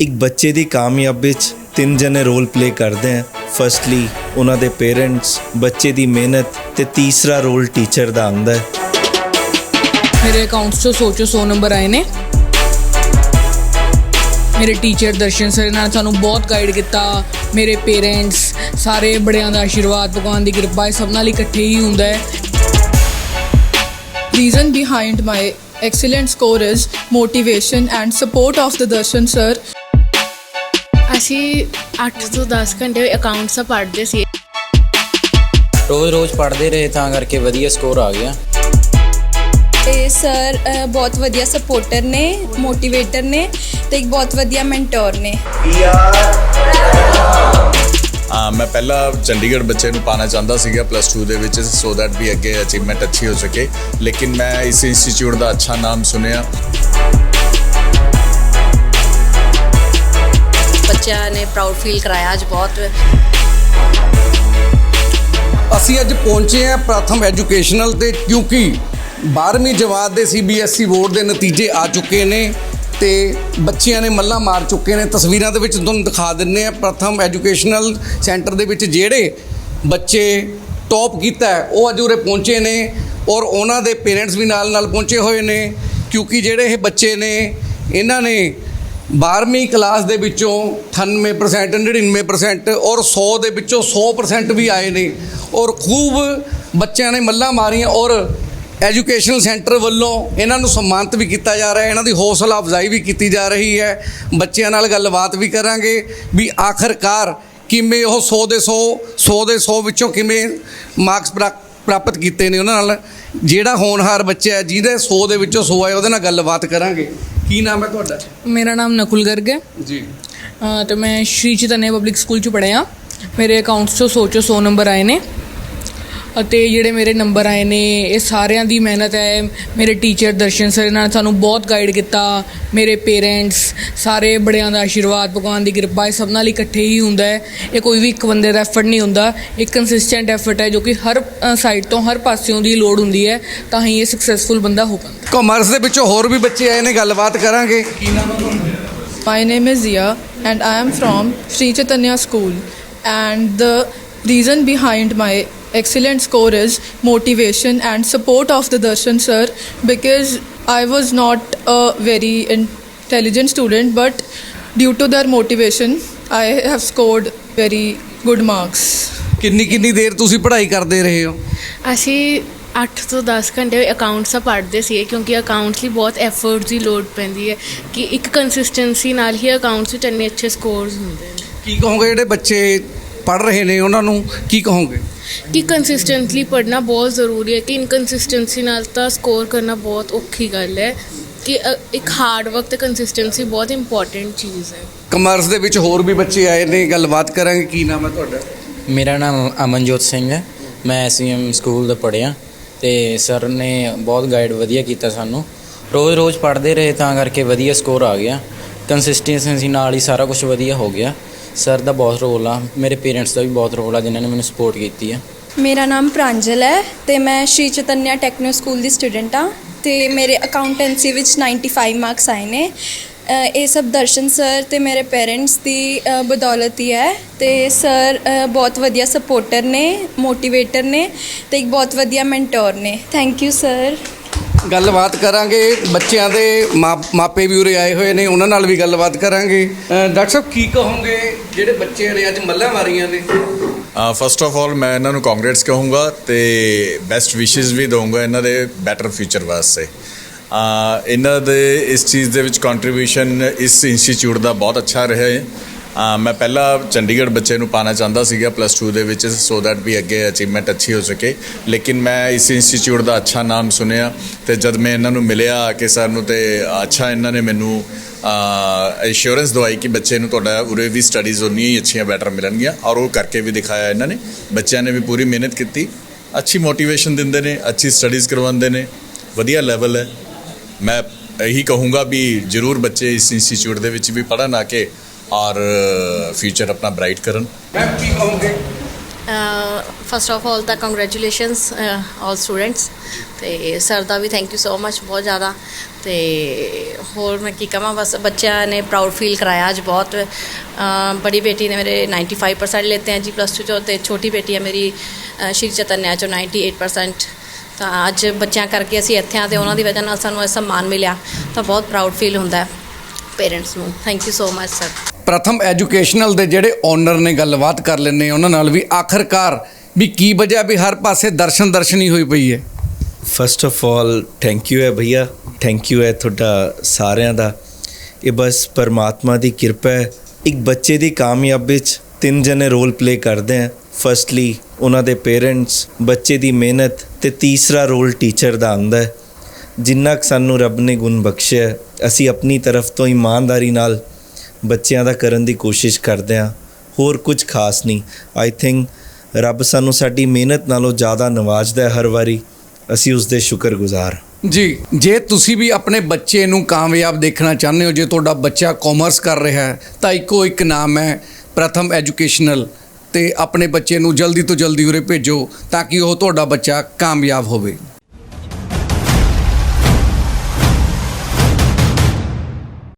ਇੱਕ ਬੱਚੇ ਦੀ ਕਾਮਯਾਬੀ 'ਚ ਤਿੰਨ ਜਣੇ ਰੋਲ ਪਲੇ ਕਰਦੇ ਆ। ਫਰਸਟਲੀ ਉਹਨਾਂ ਦੇ ਪੇਰੈਂਟਸ ਬੱਚੇ ਦੀ ਮਿਹਨਤ ਤੇ ਤੀਸਰਾ ਰੋਲ ਟੀਚਰ ਦਾ ਆਉਂਦਾ ਹੈ। ਮੇਰੇ ਅਕਾਊਂਟਸ 'ਚੋਂ ਸੋਚੋ 100 ਨੰਬਰ ਆਏ ਨੇ। ਮੇਰੇ ਟੀਚਰ ਦਰਸ਼ਨ ਸਰ ਨੇ ਸਾਨੂੰ ਬਹੁਤ ਗਾਈਡ ਕੀਤਾ। ਮੇਰੇ ਪੇਰੈਂਟਸ ਸਾਰੇ ਬੜਿਆਂ ਦਾ ਆਸ਼ੀਰਵਾਦ, ਭਗਵਾਨ ਦੀ ਕਿਰਪਾ, ਇਹ ਸਭ ਨਾਲ ਇਕੱਠੇ ਹੀ ਹੁੰਦਾ ਹੈ। Reason behind my excellent score is motivation and support of the darshan sir ਅਸੀਂ 8 ਤੋਂ 10 ਘੰਟੇ ਅਕਾਊਂਟਸ ਪੜ੍ਹਦੇ ਸੀ। ਰੋਜ਼ ਰੋਜ਼ ਪੜ੍ਹਦੇ ਰਹੇ ਤਾਂ ਕਰਕੇ ਵਧੀਆ ਸਕੋਰ ਆ ਗਿਆ। ਤੇ ਸਰ ਬਹੁਤ ਵਧੀਆ ਸਪੋਰਟਰ ਨੇ ਮੋਟੀਵੇਟਰ ਨੇ ਤੇ ਇੱਕ ਬਹੁਤ ਵਧੀਆ ਮੈਂਟੋਰ ਨੇ। ਹਾਂ ਮੈਂ ਪਹਿਲਾਂ ਚੰਡੀਗੜ੍ਹ ਬੱਚੇ ਨੂੰ ਪਾਣਾ ਚਾਹੁੰਦਾ ਸੀਗਾ ਪਲੱਸ 2 ਦੇ ਵਿੱਚ ਸੋ ਦੈਟ ਵੀ ਅੱਗੇ ਅਚੀਵਮੈਂਟ ਅੱਛੀ ਹੋ ਸਕੇ। ਲੇਕਿਨ ਮੈਂ ਇਸ ਇੰਸਟੀਚਿਊਟ ਦਾ ਅੱਛਾ ਨਾਮ ਸੁਨਿਆ ਬੱਚਿਆਂ ਨੇ ਪ੍ਰਾਊਡ ਫੀਲ ਕਰਾਇਆ ਅੱਜ ਬਹੁਤ। ਅਸੀਂ ਅੱਜ ਪਹੁੰਚੇ ਹਾਂ ਪ੍ਰਥਮ ਐਜੂਕੇਸ਼ਨਲ ਤੇ, ਕਿਉਂਕਿ 12ਵੀਂ ਜਮਾਤ ਦੇ ਸੀਬੀਐਸਈ ਬੋਰਡ ਦੇ ਨਤੀਜੇ ਆ ਚੁੱਕੇ ਨੇ ਤੇ ਬੱਚਿਆਂ ਨੇ ਮੱਲਾ ਮਾਰ ਚੁੱਕੇ ਨੇ। ਤਸਵੀਰਾਂ ਦੇ ਵਿੱਚ ਤੁਹਾਨੂੰ ਦਿਖਾ ਦਿੰਨੇ ਆ ਪ੍ਰਥਮ ਐਜੂਕੇਸ਼ਨਲ ਸੈਂਟਰ ਦੇ ਵਿੱਚ ਜਿਹੜੇ ਬੱਚੇ ਟੌਪ ਕੀਤਾ ਉਹ ਅੱਜ ਉਰੇ ਪਹੁੰਚੇ ਨੇ ਔਰ ਉਹਨਾਂ ਦੇ ਪੇਰੈਂਟਸ ਵੀ ਨਾਲ ਨਾਲ ਪਹੁੰਚੇ ਹੋਏ ਨੇ, ਕਿਉਂਕਿ ਜਿਹੜੇ ਇਹ ਬੱਚੇ ਨੇ, ਇਹਨਾਂ ਨੇ 12ਵੀਂ ਕਲਾਸ ਦੇ ਵਿੱਚੋਂ 98% 99% ਔਰ 100 ਦੇ ਵਿੱਚੋਂ 100% ਵੀ ਆਏ ਨੇ। ਔਰ ਖੂਬ ਬੱਚਿਆਂ ਨੇ ਮੱਲਾਂ ਮਾਰੀਆਂ ਔਰ ਐਜੂਕੇਸ਼ਨਲ ਸੈਂਟਰ ਵੱਲੋਂ ਇਹਨਾਂ ਨੂੰ ਸਨਮਾਨਿਤ ਵੀ ਕੀਤਾ ਜਾ ਰਿਹਾ ਹੈ। ਇਹਨਾਂ ਦੀ ਹੌਸਲਾ ਅਫਜ਼ਾਈ ਵੀ ਕੀਤੀ ਜਾ ਰਹੀ ਹੈ। ਬੱਚਿਆਂ ਨਾਲ ਗੱਲਬਾਤ ਵੀ ਕਰਾਂਗੇ ਵੀ ਆਖਰਕਾਰ ਕਿਵੇਂ ਉਹ 100 ਦੇ 100 100 ਦੇ 100 ਵਿੱਚੋਂ ਕਿਵੇਂ ਮਾਰਕਸ ਪ੍ਰਾਪਤ ਕੀਤੇ ਨੇ ਉਹਨਾਂ ਨਾਲ। ਜਿਹੜਾ ਹੋਣਹਾਰ ਬੱਚਾ ਹੈ ਜਿਹਦੇ 100 ਦੇ ਵਿੱਚੋਂ 100 ਆਏ ਉਹਦੇ ਨਾਲ ਗੱਲਬਾਤ ਕਰਾਂਗੇ। ਕੀ ਨਾਮ ਹੈ ਤੁਹਾਡਾ? ਮੇਰਾ ਨਾਮ ਨਕੁਲ ਗਰਗ ਹੈ। ਜੀ। ਤੇ ਮੈਂ ਸ਼੍ਰੀ ਚੈਤਨਯ ਪਬਲਿਕ ਸਕੂਲ 'ਚ ਪੜ੍ਹਿਆ। ਮੇਰੇ ਅਕਾਊਂਟਸ 'ਚੋਂ ਸੋਚੋ 100 ਨੰਬਰ ਆਏ ਨੇ। ਅਤੇ ਜਿਹੜੇ ਮੇਰੇ ਨੰਬਰ ਆਏ ਨੇ ਇਹ ਸਾਰਿਆਂ ਦੀ ਮਿਹਨਤ ਹੈ। ਮੇਰੇ ਟੀਚਰ ਦਰਸ਼ਨ ਸਰ ਨੇ ਸਾਨੂੰ ਬਹੁਤ ਗਾਈਡ ਕੀਤਾ। ਮੇਰੇ ਪੇਰੈਂਟਸ ਸਾਰੇ ਬੜਿਆਂ ਦਾ ਆਸ਼ੀਰਵਾਦ ਭਗਵਾਨ ਦੀ ਕਿਰਪਾ ਇਹ ਸਭ ਨਾਲ ਇਕੱਠੇ ਹੀ ਹੁੰਦਾ ਹੈ। ਇਹ ਕੋਈ ਵੀ ਇੱਕ ਬੰਦੇ ਦਾ ਐਫਰਟ ਨਹੀਂ ਹੁੰਦਾ। ਇੱਕ ਕੰਸਿਸਟੈਂਟ ਐਫਰਟ ਹੈ ਜੋ ਕਿ ਹਰ ਸਾਈਡ ਤੋਂ ਹਰ ਪਾਸਿਓਂ ਦੀ ਲੋੜ ਹੁੰਦੀ ਹੈ। ਤਾਂ ਹੀ ਇਹ ਸਕਸੈਸਫੁਲ ਬੰਦਾ ਹੋ ਪਾਉਂਦਾ। ਕਾਮਰਸ ਦੇ ਵਿੱਚੋਂ ਹੋਰ ਵੀ ਬੱਚੇ ਆਏ ਨੇ ਗੱਲਬਾਤ ਕਰਾਂਗੇ। ਕੀ ਨਾਮ ਹੈ ਤੁਹਾਡਾ? My name is zia and i am from sri chaitanya school and the reason behind my excellent score is motivation and support of the darshan sir because i was not a very intelligent student but due to their motivation i have scored very good marks ਕਿੰਨੀ ਕਿੰਨੀ ਦੇਰ ਤੁਸੀਂ ਪੜ੍ਹਾਈ ਕਰਦੇ ਰਹੇ ਹੋ ਅਸੀਂ 8 ਤੋਂ 10 ਘੰਟੇ ਅਕਾਊਂਟਸ ਪੜ੍ਹਦੇ ਸੀ ਕਿਉਂਕਿ ਅਕਾਊਂਟਸ ਲਈ ਬਹੁਤ ਐਫਰਟਸ ਦੀ ਲੋੜ ਪੈਂਦੀ ਹੈ ਕਿ ਇੱਕ ਕੰਸਿਸਟੈਂਸੀ ਨਾਲ ਹੀ ਅਕਾਊਂਟਸ ਵਿੱਚ ਇੰਨੇ ਅੱਛੇ ਸਕੋਰਸ ਹੁੰਦੇ ਨੇ ਕੀ ਕਹੋਗੇ ਜਿਹੜੇ ਬੱਚੇ ਪੜ੍ਹ ਰਹੇ ਨੇ ਉਹਨਾਂ ਨੂੰ ਕੀ ਕਹੋਗੇ? ਕਿ ਕੰਸਿਸਟੈਂਟਲੀ ਪੜ੍ਹਨਾ ਬਹੁਤ ਜ਼ਰੂਰੀ ਹੈ ਕਿ ਇਨਕਨਸਿਸਟੈਂਸੀ ਨਾਲ ਤਾਂ ਸਕੋਰ ਕਰਨਾ ਬਹੁਤ ਔਖੀ ਗੱਲ ਹੈ ਕਿ ਇੱਕ ਹਾਰਡ ਵਰਕ ਤੇ ਕੰਸਿਸਟੈਂਸੀ ਬਹੁਤ ਇੰਪੋਰਟੈਂਟ ਚੀਜ਼ ਹੈ। ਕਾਮਰਸ ਦੇ ਵਿੱਚ ਹੋਰ ਵੀ ਬੱਚੇ ਆਏ ਨੇ ਗੱਲਬਾਤ ਕਰਾਂਗੇ ਕੀ ਨਾਮ ਹੈ ਤੁਹਾਡਾ? ਮੇਰਾ ਨਾਮ ਅਮਨਜੋਤ ਸਿੰਘ ਹੈ ਮੈਂ ਐਸਐਮ ਸਕੂਲ ਦਾ ਪੜ੍ਹਿਆ ਤੇ ਸਰ ਨੇ ਬਹੁਤ ਗਾਈਡ ਵਧੀਆ ਕੀਤਾ ਸਾਨੂੰ। ਰੋਜ਼ ਰੋਜ਼ ਪੜ੍ਹਦੇ ਰਹੇ ਤਾਂ ਕਰਕੇ ਵਧੀਆ ਸਕੋਰ ਆ ਗਿਆ ਕੰਸਿਸਟੈਂਸੀ ਨਾਲ ਹੀ ਸਾਰਾ ਕੁਝ ਵਧੀਆ ਹੋ ਗਿਆ। ਸਰ ਦਾ ਬਹੁਤ ਰੋਲ ਆ। ਮੇਰੇ ਪੇਰੈਂਟਸ ਦਾ ਵੀ ਬਹੁਤ ਰੋਲ ਆ, ਜਿਨ੍ਹਾਂ ਨੇ ਮੈਨੂੰ ਸਪੋਰਟ ਕੀਤੀ ਆ। ਮੇਰਾ ਨਾਮ ਪ੍ਰਾਂਜਲ ਹੈ ਤੇ ਮੈਂ ਸ਼੍ਰੀ ਚਤਨਿਆ ਟੈਕਨੋ ਸਕੂਲ ਦੀ ਸਟੂਡੈਂਟ ਹਾਂ ਤੇ ਮੇਰੇ ਅਕਾਊਂਟੈਂਸੀ ਵਿੱਚ 95 ਮਾਰਕਸ ਆਏ ਨੇ। ਇਹ ਸਭ ਦਰਸ਼ਨ ਸਰ ਤੇ ਮੇਰੇ ਪੇਰੈਂਟਸ ਦੀ ਬਦੌਲਤ ਹੀ ਹੈ ਤੇ ਸਰ ਬਹੁਤ ਵਧੀਆ ਸਪੋਰਟਰ ਨੇ ਮੋਟੀਵੇਟਰ ਨੇ ਤੇ ਇੱਕ ਬਹੁਤ ਵਧੀਆ ਮੈਂਟੋਰ ਨੇ। ਥੈਂਕ ਯੂ ਸਰ ਗੱਲਬਾਤ ਕਰਾਂਗੇ। ਬੱਚਿਆਂ ਦੇ ਮਾਂ- ਮਾਪੇ ਵੀ ਉਰੇ ਆਏ ਹੋਏ ਨੇ, ਉਹਨਾਂ ਨਾਲ ਵੀ ਗੱਲਬਾਤ ਕਰਾਂਗੇ। ਡਾਕਟਰ ਸਾਹਿਬ, ਕੀ ਕਹੋਗੇ ਜਿਹੜੇ ਬੱਚੇ ਨੇ ਅੱਜ ਮੱਲਾਂ ਮਾਰੀਆਂ ਨੇ? ਫਸਟ ਆਫ ਆਲ ਮੈਂ ਇਹਨਾਂ ਨੂੰ ਕੰਗ੍ਰੈਟਸ ਕਹੂੰਗਾ ਤੇ ਬੈਸਟ ਵਿਸ਼ੇਸ ਵੀ ਦਊਂਗਾ ਇਹਨਾਂ ਦੇ ਬੈਟਰ ਫਿਊਚਰ ਵਾਸਤੇ। ਇਹਨਾਂ ਦੇ ਇਸ ਚੀਜ਼ ਦੇ ਵਿੱਚ ਕੰਟਰੀਬਿਊਸ਼ਨ ਇਸ ਇੰਸਟੀਚਿਊਟ ਦਾ ਬਹੁਤ ਅੱਛਾ ਰਿਹਾ ਹੈ। ਮੈਂ ਪਹਿਲਾਂ ਚੰਡੀਗੜ੍ਹ ਬੱਚੇ ਨੂੰ ਪਾਣਾ ਚਾਹੁੰਦਾ ਸੀਗਾ ਪਲੱਸ 2 ਦੇ ਵਿੱਚ ਸੋ ਦੈਟ ਵੀ ਅੱਗੇ ਅਚੀਵਮੈਂਟ ਅੱਛੀ ਹੋ ਸਕੇ। ਲੇਕਿਨ ਮੈਂ ਇਸ ਇੰਸਟੀਚਿਊਟ ਦਾ ਅੱਛਾ ਨਾਮ ਸੁਨਿਆ ਤੇ ਜਦ ਮੈਂ ਇਹਨਾਂ ਨੂੰ ਮਿਲਿਆ ਕਿ ਸਰ ਨੂੰ ਤੇ ਅੱਛਾ ਇਹਨਾਂ ਨੇ ਮੈਨੂੰ ਐਸ਼ੋਰੈਂਸ ਦਵਾਈ ਕਿ ਬੱਚੇ ਨੂੰ ਤੁਹਾਡਾ ਉਰੇ ਵੀ ਸਟੱਡੀਜ਼ ਉਨੀਆਂ ਹੀ ਅੱਛੀਆਂ ਬੈਟਰ ਮਿਲਣਗੀਆਂ। ਔਰ ਉਹ ਕਰਕੇ ਵੀ ਦਿਖਾਇਆ ਇਹਨਾਂ ਨੇ। ਬੱਚਿਆਂ ਨੇ ਵੀ ਪੂਰੀ ਮਿਹਨਤ ਕੀਤੀ। ਅੱਛੀ ਮੋਟੀਵੇਸ਼ਨ ਦਿੰਦੇ ਨੇ, ਅੱਛੀ ਸਟੱਡੀਜ਼ ਕਰਵਾਉਂਦੇ ਨੇ। ਵਧੀਆ ਲੈਵਲ ਹੈ। ਮੈਂ ਇਹੀ ਕਹੂੰਗਾ ਵੀ ਜਰੂਰ ਬੱਚੇ ਇਸ ਇੰਸਟੀਚਿਊਟ ਦੇ ਵਿੱਚ ਵੀ ਪੜ੍ਹਨ ਆ ਕੇ ਔਰ ਫਿਊਚਰ ਆਪਣਾ ਬ੍ਰਾਈਟ ਕਰਨ ਮੈਮ ਕੀ ਕਹੋਗੇ ਫਸਟ ਆਫ ਆਲ ਤਾਂ ਕੰਗ੍ਰੈਚੁਲੇਸ਼ਨਸ ਆਲ ਸਟੂਡੈਂਟਸ ਤੇ ਸਰ ਦਾ ਵੀ ਥੈਂਕ ਯੂ ਸੋ ਮਚ ਬਹੁਤ ਜ਼ਿਆਦਾ ਤੇ ਹੋਰ ਮੈਂ ਕੀ ਕਹਾਂ ਬਸ ਬੱਚਿਆਂ ਨੇ ਪ੍ਰਾਊਡ ਫੀਲ ਕਰਾਇਆ ਅੱਜ ਬਹੁਤ ਅ, ਬੜੀ ਬੇਟੀ ਨੇ ਮੇਰੇ 95% लेते हैं जी प्लस टू ਚੋਂ ਤੇ ਛੋਟੀ ਬੇਟੀ ਹੈ ਮੇਰੀ ਅ, ਸ਼੍ਰੀ ਚਤਨਿਆ ਚੋਂ 98% ਤਾਂ ਅੱਜ ਬੱਚਿਆਂ ਕਰਕੇ ਅਸੀਂ ਇੱਥੇ ਆ ਤੇ ਉਹਨਾਂ ਦੀ ਵਜ੍ਹਾ ਨਾਲ ਸਾਨੂੰ ਇਹ ਸਨਮਾਨ ਮਿਲਿਆ ਤਾਂ ਬਹੁਤ ਪ੍ਰਾਊਡ ਫੀਲ ਹੁੰਦਾ ਹੈ ਪੇਰੈਂਟਸ ਨੂੰ thank you so much sir Pratham educational ਦੇ ਜਿਹੜੇ ਓਨਰ ਨੇ ਗੱਲਬਾਤ ਕਰ ਲੈਂਦੇ ਉਹਨਾਂ ਨਾਲ ਵੀ ਆਖਰਕਾਰ ਵੀ ਕੀ ਵਜ੍ਹਾ ਵੀ ਹਰ ਪਾਸੇ ਦਰਸ਼ਨ ਦਰਸ਼ਨੀ ਹੋਈ ਪਈ ਹੈ? First of all thank you ਹੈ ਭਈਆ ਥੈਂਕ ਯੂ ਹੈ ਤੁਹਾਡਾ ਸਾਰਿਆਂ ਦਾ। ਇਹ ਬਸ ਪਰਮਾਤਮਾ ਦੀ ਕਿਰਪਾ ਹੈ, ਇੱਕ ਬੱਚੇ ਦੀ ਕਾਮਯਾਬੀ ਵਿੱਚ ਤਿੰਨ ਜਣੇ ਰੋਲ ਪਲੇ ਕਰਦੇ ਆ। ਫਸਟਲੀ ਉਹਨਾਂ ਦੇ ਪੇਰੈਂਟਸ ਬੱਚੇ ਦੀ ਮਿਹਨਤ ਤੇ ਤੀਸਰਾ ਰੋਲ ਟੀਚਰ ਦਾ ਆਉਂਦਾ ਹੈ। ਜਿੰਨਾ ਕੁ ਸਾਨੂੰ ਰੱਬ ਨੇ ਗੁਣ ਬਖਸ਼ਿਆ, ਅਸੀਂ ਆਪਣੀ ਤਰਫ ਤੋਂ ਇਮਾਨਦਾਰੀ ਨਾਲ ਬੱਚਿਆਂ ਦਾ ਕਰਨ ਦੀ ਕੋਸ਼ਿਸ਼ ਕਰਦੇ ਹਾਂ। ਹੋਰ ਕੁਝ ਖਾਸ ਨਹੀਂ। ਆਈ ਥਿੰਕ ਰੱਬ ਸਾਨੂੰ ਸਾਡੀ ਮਿਹਨਤ ਨਾਲੋਂ ਜ਼ਿਆਦਾ ਨਵਾਜ਼ਦਾ ਹੈ ਹਰ ਵਾਰੀ। ਅਸੀਂ ਉਸ ਦੇ ਸ਼ੁਕਰਗੁਜ਼ਾਰ ਜੀ, ਜੇ ਤੁਸੀਂ ਵੀ ਆਪਣੇ ਬੱਚੇ ਨੂੰ ਕਾਮਯਾਬ ਦੇਖਣਾ ਚਾਹੁੰਦੇ ਹੋ, ਜੇ ਤੁਹਾਡਾ ਬੱਚਾ ਕਾਮਰਸ ਕਰ ਰਿਹਾ ਹੈ, ਤਾਂ ਇੱਕੋ ਇੱਕ ਨਾਮ ਹੈ, ਪ੍ਰਥਮ ਐਜੂਕੇਸ਼ਨਲ ਤੇ ਆਪਣੇ ਬੱਚੇ ਨੂੰ ਜਲਦੀ ਤੋਂ ਜਲਦੀ ਉਰੇ ਭੇਜੋ, ਤਾਂ ਕਿ ਉਹ ਤੁਹਾਡਾ ਬੱਚਾ ਕਾਮਯਾਬ ਹੋਵੇ।